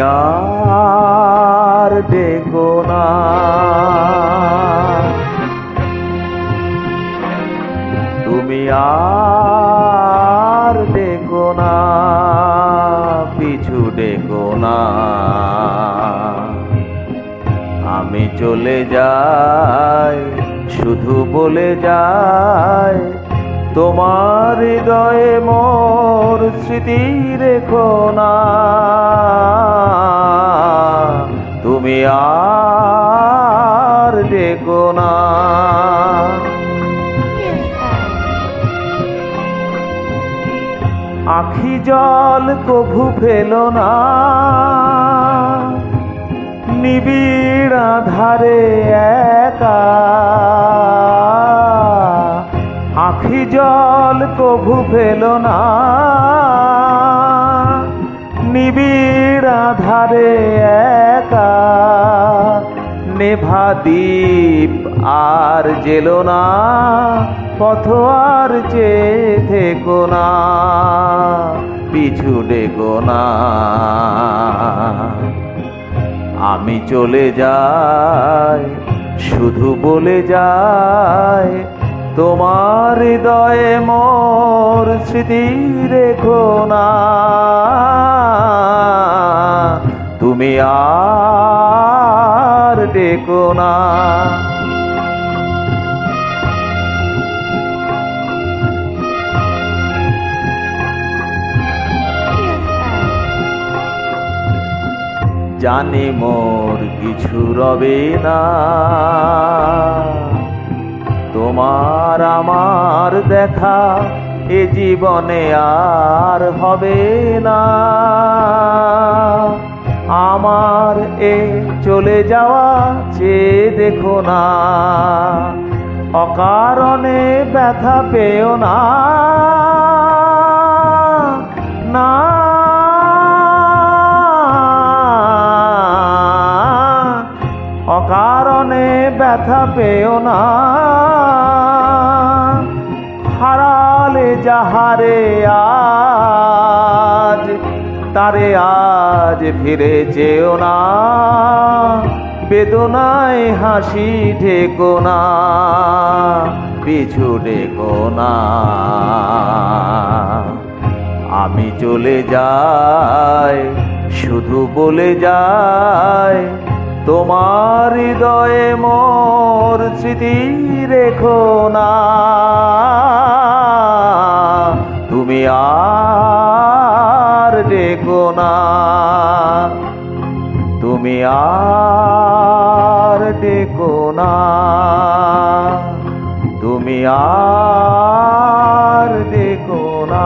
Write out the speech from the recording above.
আর ডেকো না। তুমি আর দেখো না, পিছু দেখো না। আমি চলে যাই, শুধু বলে যায় তোমার হৃদয়ে মোর স্মৃতি রেখো না। তুমি আর ডেকো না। আখি জল কভু ফেলো না। নিবিড় ধারে একা। জল কভু ফেলো না। নিবিড় আধারে একা, নেভা দ্বীপ আর জেলো না, পথ আর যে থেকো না, পিছু ডেকো না। আমি চলে যাই, শুধু বলে যাই তোমার হৃদয়ে মোর স্মৃতি রেখো না। তুমি আর ডেকো না। জানি মোর কিছু রবে না। তোমার আমার দেখা এ জীবনে আর হবে না। আমার এ চলে যাওয়া চেয়ে দেখো না। অকারণে ব্যথা পেও না। না। অকারণে ব্যথা পেও না। যাহারে আজ, তারে আজ ফিরে যেও না। বেদনায় হাসি ঢেকো না, পিছু ডেকো না। আমি চলে যাই, শুধু বলে যাই, তোমার হৃদয়ে মোর স্মৃতি রেখো না। আর দেখো না। তুমি আর দেখো না। তুমি আর দেখো না।